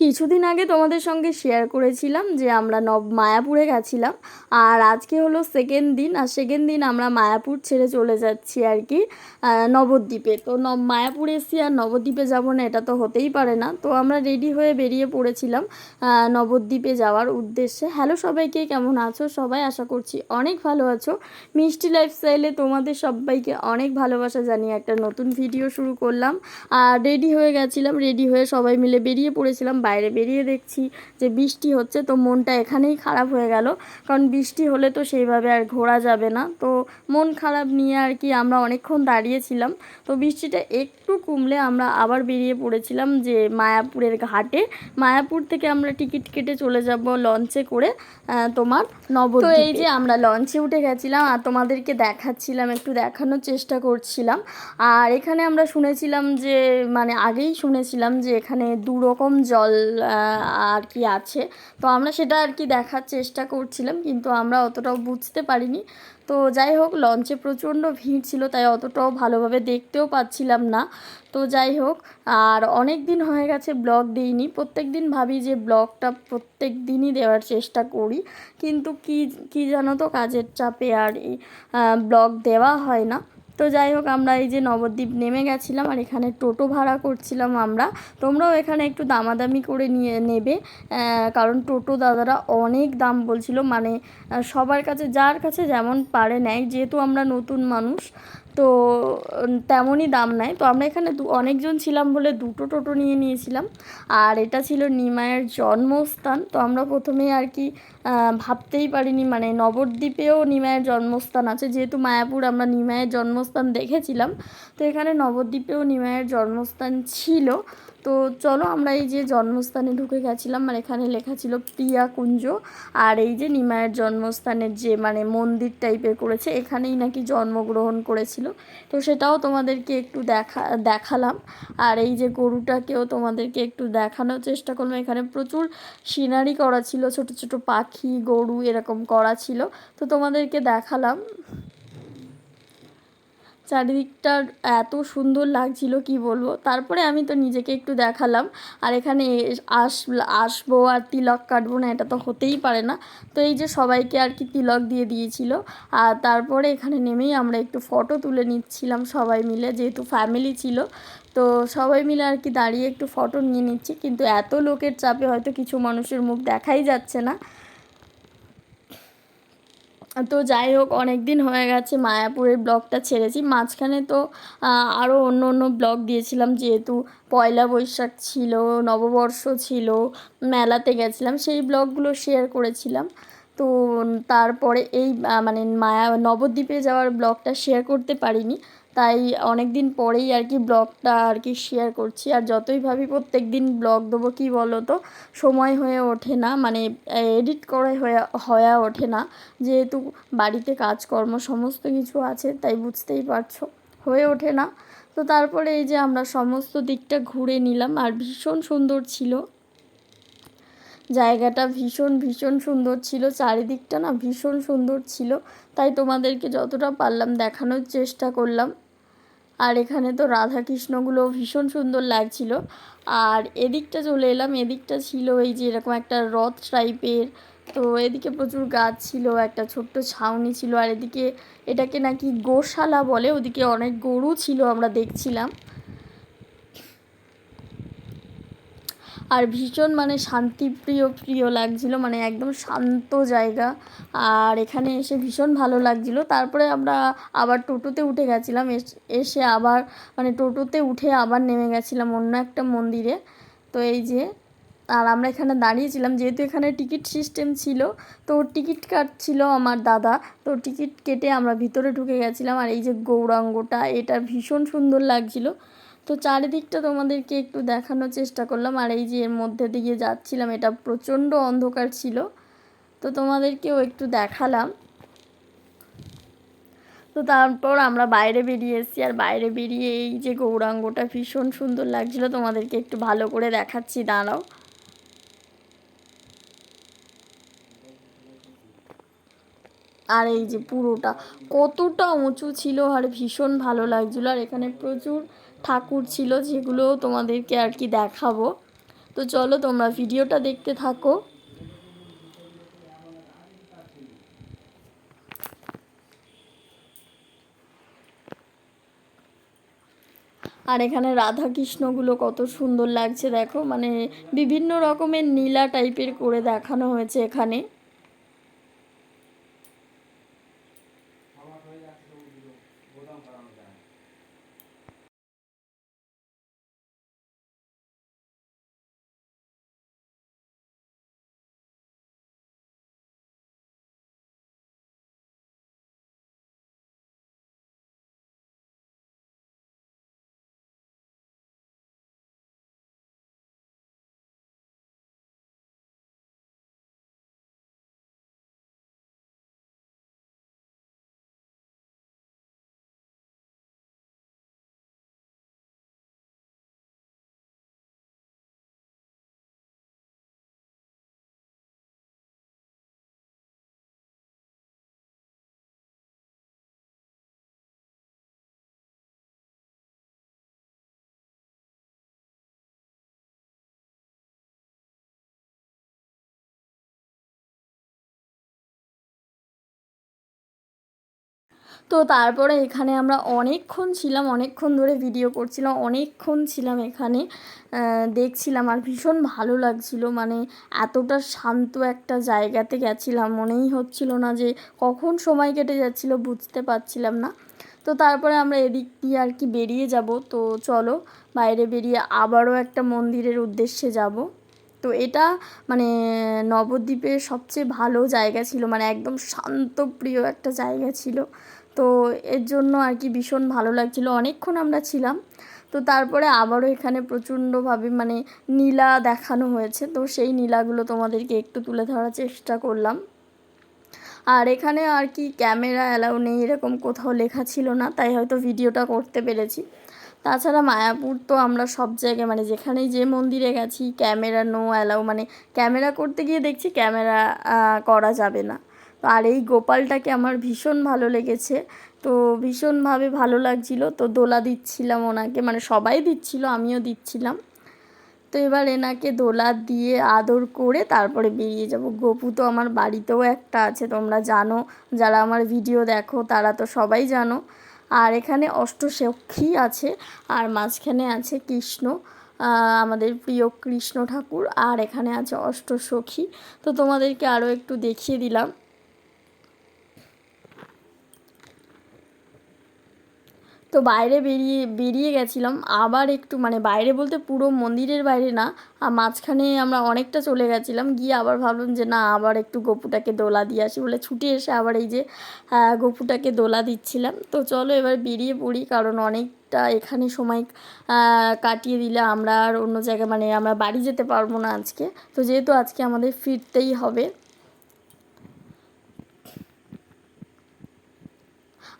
কিছুদিন আগে তোমাদের সঙ্গে শেয়ার করেছিলাম যে আমরা নব মায়াপুরে গেছিলাম। আর আজকে হলো সেকেন্ড দিন, আর সেকেন্ড দিন আমরা মায়াপুর ছেড়ে চলে যাচ্ছি আর কি নবদ্বীপে। তো নব মায়াপুর এসছি আর নবদ্বীপে যাব না, এটা তো হতেই পারে না। তো আমরা রেডি হয়ে বেরিয়ে পড়েছিলাম নবদ্বীপে যাওয়ার উদ্দেশ্যে। হ্যালো সবাইকে, কেমন আছো? সবাই আশা করছি অনেক ভালো আছো। মিষ্টি লাইফস্টাইলে তোমাদের সবাইকে অনেক ভালোবাসা জানিয়ে একটা নতুন ভিডিও শুরু করলাম। আর রেডি হয়ে গেছিলাম রেডি হয়ে সবাই মিলে বেরিয়ে পড়েছিলাম বাইরে বেরিয়ে দেখছি যে বৃষ্টি হচ্ছে, তো মনটা এখানেই খারাপ হয়ে গেল। কারণ বৃষ্টি হলে তো সেইভাবে আর ঘোরা যাবে না। তো মন খারাপ নিয়ে আর কি আমরা অনেকক্ষণ দাঁড়িয়েছিলাম। তো বৃষ্টিটা একটু কমলে আমরা আবার বেরিয়ে পড়েছিলাম যে মায়াপুরের ঘাটে। মায়াপুর থেকে আমরা টিকিট কেটে চলে যাব লঞ্চে করে তোমার নবদ্বীপ। তো এই যে আমরা লঞ্চে উঠে গেছিলাম, আর তোমাদেরকে দেখাচ্ছিলাম, একটু দেখানোর চেষ্টা করছিলাম। আর এখানে আমরা শুনেছিলাম যে মানে আগেই শুনেছিলাম যে এখানে দু রকম জল আহ, আর কি আছে। তো আমরা সেটা আর কি দেখার চেষ্টা করছিলাম কিন্তু আমরা অতটাও বুঝতে পারিনি। তো যাই হোক লঞ্চে প্রচণ্ড ভিড় ছিল তাই অতটাও ভালোভাবে দেখতেও পাচ্ছিলাম না। তো যাই হোক আর অনেক দিন হয়ে গেছে ব্লগ দিইনি। প্রত্যেক দিন ভাবি যে ব্লগটা প্রত্যেক দিনই দেওয়ার চেষ্টা করি কিন্তু কি কি জানো তো কাজের চাপে আর ব্লগ দেওয়া হয় না। তো যাই হোক, আমরা এই যে নবদ্বীপ নেমে গেছিলাম আর এখানে টোটো ভাড়া করছিলাম আমরা। তোমরাও এখানে একটু দামাদামি করে নিয়ে নেবে কারণ টোটো দাদারা অনেক দাম বলছিল। মানে সবার কাছে, যার কাছে যেমন পারে নেয়, যেহেতু আমরা নতুন মানুষ তো তেমনই দাম নেয় তো আমরা এখানে অনেকজন ছিলাম বলে দুটো টোটো নিয়ে নিয়েছিলাম। আর এটা ছিল নিমায়ের জন্মস্থান। তো আমরা প্রথমে আর কি ভাবতেই পারিনি মানে নবদ্বীপেও নিমায়ের জন্মস্থান আছে। যেহেতু মায়াপুর আমরা নিমায়ের জন্মস্থান দেখেছিলাম, তো এখানে নবদ্বীপেও নিমায়ের জন্মস্থান ছিল। তো চলো আমরা এই যে জন্মস্থানে ঢুকে গেছিলাম আর এখানে লেখা ছিল প্রিয়া কুঞ্জ, আর এই যে নিমায়ের জন্মস্থানের যে মানে মন্দির টাইপের করেছে, এখানেই নাকি জন্মগ্রহণ করেছিল। তো সেটাও তোমাদেরকে একটু দেখা, দেখালাম। আর এই যে গরুটাকেও তোমাদেরকে একটু দেখানোর চেষ্টা করলাম। এখানে প্রচুর সিনারি করা ছিল, ছোট ছোট পাখি, গরু এরকম করা ছিল। তো তোমাদেরকে দেখালাম। চারিদিকটা এত সুন্দর লাগছিল, কি বলব? তারপরে আমি তো নিজেকে একটু দেখালাম। আর এখানে আস, আসব আর তিলক কাটবো না, এটা তো হতেই পারে না। তো এই যে সবাইকে আর কি তিলক দিয়ে দিয়েছিল। আর তারপরে এখানে নেমেই আমরা একটু ফটো তুলে নিচ্ছিলাম সবাই মিলে, যেহেতু ফ্যামিলি ছিল। তো সবাই মিলে আর কি দাঁড়িয়ে একটু ফটো নিয়ে নিচ্ছি। কিন্তু এত লোকের চাপে হয়তো কিছু মানুষের মুখ দেখাই যাচ্ছে না। তো যাই হোক অনেক দিন হয়ে গেছে, মায়াপুরের ব্লগটা ছেড়েছি। মাঝখানে তো আরও অন্য অন্য ব্লগ দিয়েছিলাম, যেহেতু পয়লা বৈশাখ ছিল, নববর্ষ ছিল, মেলাতে গেছিলাম, সেই ব্লগগুলো শেয়ার করেছিলাম। তো তারপরে এই মানে মায়া, নবদ্বীপে যাওয়ার ব্লগটা শেয়ার করতে পারিনি। তাই অনেক দিন পরেই আর কি ব্লগটা আর কি শেয়ার করছি। আর যতই ভাবি প্রত্যেক দিন ব্লগ দেবো, কী বলো তো সময় হয়ে ওঠে না মানে এডিট করে হয়ে হয়ে ওঠে না। যেহেতু বাড়িতে কাজকর্ম সমস্ত কিছু আছে, তাই বুঝতেই পারছ, হয়ে ওঠে না। তো তারপরে এই যে আমরা সমস্ত দিকটা ঘুরে নিলাম, আর ভীষণ সুন্দর ছিল। জায়গাটা ভীষণ ভীষণ সুন্দর ছিল। চারিদিকটা না ভীষণ সুন্দর ছিল। তাই তোমাদেরকে যতটা পারলাম দেখানোর চেষ্টা করলাম। আর এখানে তো রাধা কৃষ্ণগুলো ভীষণ সুন্দর লাগছিল। আর এদিকটা চলে এলাম, এদিকটা ছিল এই যে এরকম একটা রথ টাইপের। তো এদিকে প্রচুর গাছ ছিল, একটা ছোট্ট ছাউনি ছিল। আর এদিকে এটাকে নাকি গোশালা বলে, ওদিকে অনেক গরু ছিল আমরা দেখছিলাম। আর ভীষণ মানে শান্তিপ্রিয়, প্রিয় লাগছিল মানে একদম শান্ত জায়গা। আর এখানে এসে ভীষণ ভালো লাগছিল। তারপরে আমরা আবার টোটোতে উঠে গেছিলাম, এস- আবার মানে টোটোতে উঠে আবার নেমে গেছিলাম অন্য একটা মন্দিরে। তো এই যে, আর আমরা এখানে দাঁড়িয়েছিলাম, যেহেতু এখানে টিকিট সিস্টেম ছিল, তো টিকিট কাটছিল আমার দাদা। তো টিকিট কেটে আমরা ভিতরে ঢুকে গেছিলাম, আর এই যে গৌরাঙ্গটা, এটা ভীষণ সুন্দর লাগছিল। তো চারিদিকটা তোমাদেরকে একটু দেখানোর চেষ্টা করলাম, আর এই যে এর মধ্যে দিয়ে যাচ্ছিলাম, এটা প্রচণ্ড অন্ধকার ছিল। তো তোমাদেরকেও একটু দেখালাম। তো তারপর আমরা বাইরে বেরিয়ে এসেছি, আর বাইরে বেরিয়ে এই যে গৌরাঙ্গটা ভীষণ সুন্দর লাগছিল। তোমাদেরকে একটু ভালো করে দেখাচ্ছি, দাঁড়াও। আর এই যে পুরোটা কতটা উঁচু ছিল আর ভীষণ ভালো লাগছিল। আর এখানে প্রচুর ঠাকুর ছিল যেগুলো তোমাদেরকে আর কি দেখাবো। তো চলো তোমরা ভিডিওটা দেখতে থাকো। আর এখানে রাধা কৃষ্ণগুলো কত সুন্দর লাগছে দেখো। মানে বিভিন্ন রকমের নীলা টাইপের করে দেখানো হয়েছে এখানে। তো তারপরে এখানে আমরা অনেকক্ষণ ছিলাম, অনেকক্ষণ ধরে ভিডিও করছিলাম, অনেকক্ষণ ছিলাম এখানে দেখছিলাম আর ভীষণ ভালো লাগছিল। মানে এতটা শান্ত একটা জায়গাতে গেছিলাম, মনেই হচ্ছিল না যে কখন সময় কেটে যাচ্ছিল, বুঝতে পারছিলাম না। তো তারপরে আমরা এদিক দিয়ে আর কি বেরিয়ে যাব। তো চলো, বাইরে বেরিয়ে আবারও একটা মন্দিরের উদ্দেশ্যে যাব। তো এটা মানে নবদ্বীপের সবচেয়ে ভালো জায়গা ছিল মানে একদম শান্তপ্রিয় একটা জায়গা ছিল। তো এর জন্য আর কি ভীষণ ভালো লাগছিল। অনেকক্ষণ আমরা ছিলাম। তো তারপরে আবারও এখানে প্রচণ্ডভাবে মানে নীলা দেখানো হয়েছে। তো সেই নীলাগুলো তোমাদেরকে একটু তুলে ধরার চেষ্টা করলাম। আর এখানে আর কি ক্যামেরা অ্যালাউ নেই, এরকম কোথাও লেখা ছিল না, তাই হয়তো ভিডিওটা করতে পেরেছি। তাছাড়া মায়াপুর তো আমরা সব জায়গায় মানে যেখানেই যে মন্দিরে গেছি, ক্যামেরা নো অ্যালাউ মানে ক্যামেরা করতে গিয়ে দেখছি ক্যামেরা করা যাবে না। আর এই গোপালটাকে আমার ভীষণ ভালো লেগেছে। তো ভীষণভাবে ভালো লাগছিল। তো দোলা দিচ্ছিলাম ওনাকে মানে সবাই দিচ্ছিল, আমিও দিচ্ছিলাম। তো এবার এনাকে দোলা দিয়ে আদর করে তারপরে বেরিয়ে যাব। গোপু তো আমার বাড়িতেও একটা আছে, তোমরা জানো। যারা আমার ভিডিও দেখো, তারা তো সবাই জানো। আর এখানে অষ্টসখী আছে, আর মাঝখানে আছে কৃষ্ণ আমাদের প্রিয় কৃষ্ণ ঠাকুর, আর এখানে আছে অষ্টসখী। তো তোমাদেরকে আরও একটু দেখিয়ে দিলাম। তো বাইরে বেরিয়ে বেরিয়ে গেছিলাম। আবার একটু মানে বাইরে বলতে পুরো মন্দিরের বাইরে না, আর মাঝখানে আমরা অনেকটা চলে গেছিলাম। গিয়ে আবার ভাবলাম যে না, আবার একটু গপুটাকে দোলা দিয়ে আসি বলে ছুটে এসে আবার এই যে গপুটাকে দোলা দিচ্ছিলাম। তো চলো এবার বেরিয়ে পড়ি, কারণ অনেকটা এখানে সময় কাটিয়ে দিলে আমরা আর অন্য জায়গায় মানে আমরা বাড়ি যেতে পারব না আজকে। তো যেহেতু আজকে আমাদের ফিরতেই হবে।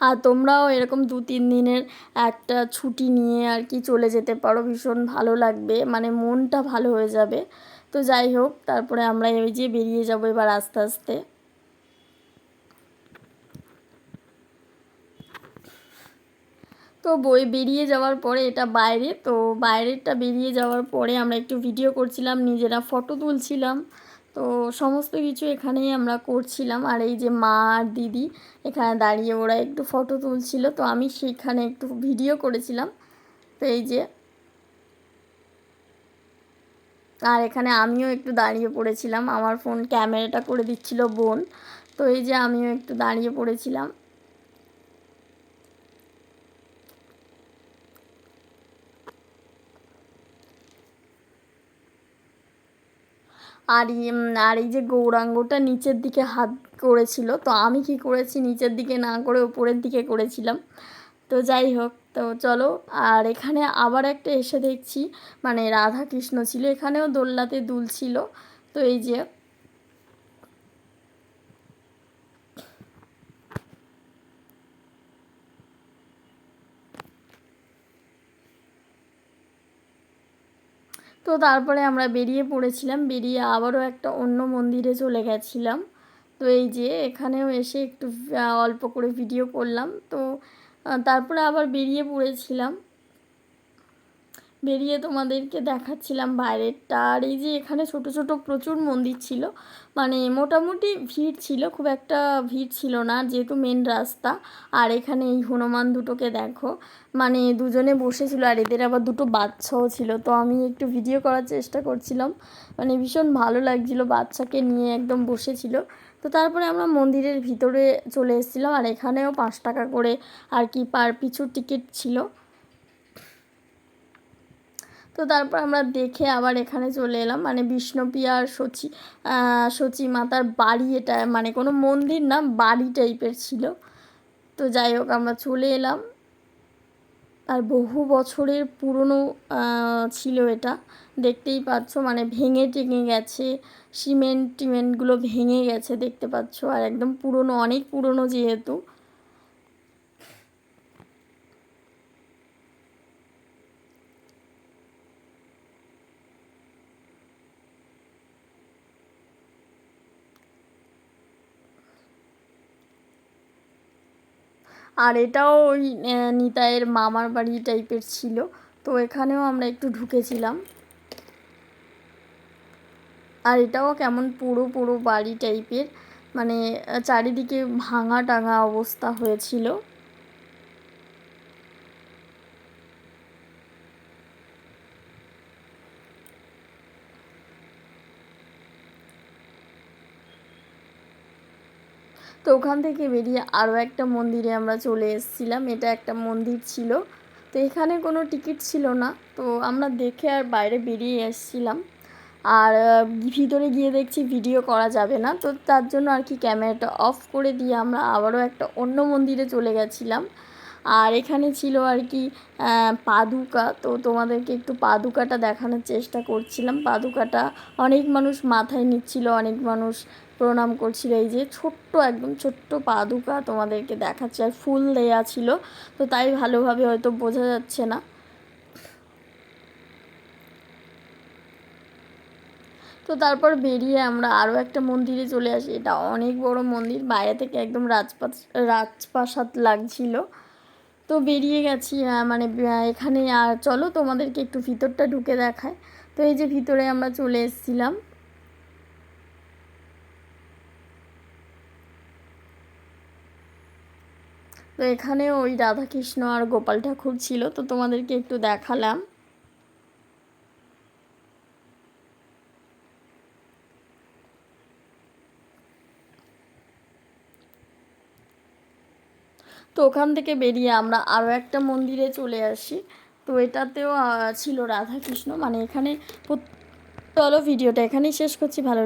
আর তোমরাও এরকম দু তিন দিনের একটা ছুটি নিয়ে আর কি চলে যেতে পারো, ভীষণ ভালো লাগবে। মানে মনটা ভালো হয়ে যাবে। তো যাই হোক, তারপরে আমরা এই যে বেরিয়ে যাব এবার আস্তে আস্তে। তো বই বেরিয়ে যাওয়ার পরে এটা বাইরে, তো বাইরেরটা বেরিয়ে যাওয়ার পরে আমরা একটু ভিডিও করছিলাম, নিজেরা ফটো তুলছিলাম। তো সমস্ত কিছু এখানেই আমরা করছিলাম। আর এই যে মা আর দিদি এখানে দাঁড়িয়ে ওরা একটু ফটো তুলছিল, তো আমি সেখানে একটু ভিডিও করেছিলাম। তো এই যে আর এখানে আমিও একটু দাঁড়িয়ে পড়েছিলাম। আমার ফোন ক্যামেরাটা করে দিচ্ছিল বোন। তো এই যে আমিও একটু দাঁড়িয়ে পড়েছিলাম। আর আর এই যে গৌরাঙ্গটা নিচের দিকে হাত করেছিল, তো আমি কি করেছি নিচের দিকে না করে উপরের দিকে করেছিলাম। তো যাই হোক, তো চলো, আর এখানে আবার একটা এসে দেখছি মানে রাধা কৃষ্ণ ছিল, এখানেও দোল্লাতে দুল ছিল। তো এই যে তো তারপরে আমরা বেরিয়ে পড়েছিলাম, বেরিয়ে আবারও একটা অন্য মন্দিরে চলে গেছিলাম। তো এই যে এখানেও এসে একটু অল্প করে ভিডিও করলাম। তো তারপরে আবার বেরিয়ে পড়েছিলাম। বেরিয়ে তোমাদেরকে দেখাচ্ছিলাম বাইরেরটা। আর এই যে এখানে ছোট ছোট প্রচুর মন্দির ছিল। মানে মোটামুটি ভিড় ছিল, খুব একটা ভিড় ছিল না, যেহেতু মেন রাস্তা। আর এখানে এই হনুমান দুটোকে দেখো। মানে দুজনে বসেছিল আর এদের আবার দুটো বাচ্চাও ছিল। তো আমি একটু ভিডিও করার চেষ্টা করছিলাম। মানে ভীষণ ভালো লাগছিল বাচ্চাকে নিয়ে একদম বসেছিল। তো তারপরে আমরা মন্দিরের ভিতরে চলে এসেছিলাম। আর এখানেও পাঁচ টাকা করে আর কি পার পিছু টিকিট ছিল। তো তারপর আমরা দেখে আবার এখানে চলে এলাম। মানে বিষ্ণুপ্রিয়া আর সচি সচি মাতার বাড়ি এটা মানে কোনো মন্দির না, বাড়ি টাইপের ছিল। তো যাই হোক, আমরা চলে এলাম। আর বহু বছরের পুরনো ছিল এটা। দেখতেই পাচ্ছ মানে ভেঙে টেঙে গেছে, সিমেন্ট টিমেন্টগুলো ভেঙে গেছে, দেখতে পাচ্ছ। আর একদম পুরনো, অনেক পুরনো যেহেতু। আর এটাও ওই নিতাইয়ের মামার বাড়ি টাইপের ছিল। তো এখানেও আমরা একটু ঢুকেছিলাম। আর এটাও কেমন পুরো পুরো বাড়ি টাইপের। মানে চারিদিকে ভাঙা টাঙা অবস্থা হয়েছিল। তো ওখান থেকে বেরিয়ে আরও একটা মন্দিরে আমরা চলে এসেছিলাম। এটা একটা মন্দির ছিল। তো এখানে কোনো টিকিট ছিল না। তো আমরা দেখে আর বাইরে বেরিয়ে এসেছিলাম। আর ভিতরে গিয়ে দেখছি ভিডিও করা যাবে না। তো তার জন্য আর কি ক্যামেরাটা অফ করে দিয়ে আমরা আবারও একটা অন্য মন্দিরে চলে গেছিলাম। আর এখানে ছিল আর কি পাদুকা। তো তোমাদেরকে একটু পাদুকাটা দেখানোর চেষ্টা করছিলাম। পাদুকাটা অনেক মানুষ মাথায় নিচ্ছিল, অনেক মানুষ প্রণাম করছিল। এই যে ছোট্ট একদম ছোট্ট পাদুকা তোমাদেরকে দেখাচ্ছে আর ফুল দেয়া ছিল। তো তাই ভালোভাবে হয়তো বোঝা যাচ্ছে না। তো তারপর বেরিয়ে আমরা আরও একটা মন্দিরে চলে আসি। এটা অনেক বড় মন্দির, বাইরে থেকে একদম রাজপাত রাজপ্রাসাদ লাগছিল। তো বেরিয়ে গেছি মানে এখানে, আর চলো তোমাদেরকে একটু ভিতরটা ঢুকে দেখায়। তো এই যে ভিতরে আমরা চলে এসেছিলাম। তো এখানে ওই রাধাকৃষ্ণ আর গোপাল ঠাকুর ছিল, তো তোমাদেরকে একটু দেখালাম। তো ওখান থেকে বেরিয়ে আমরা আরও একটা মন্দিরে চলে আসি। তো এটাতেও ছিল রাধাকৃষ্ণ মানে এখানে চলো ভিডিওটা এখানেই শেষ করছি, ভালো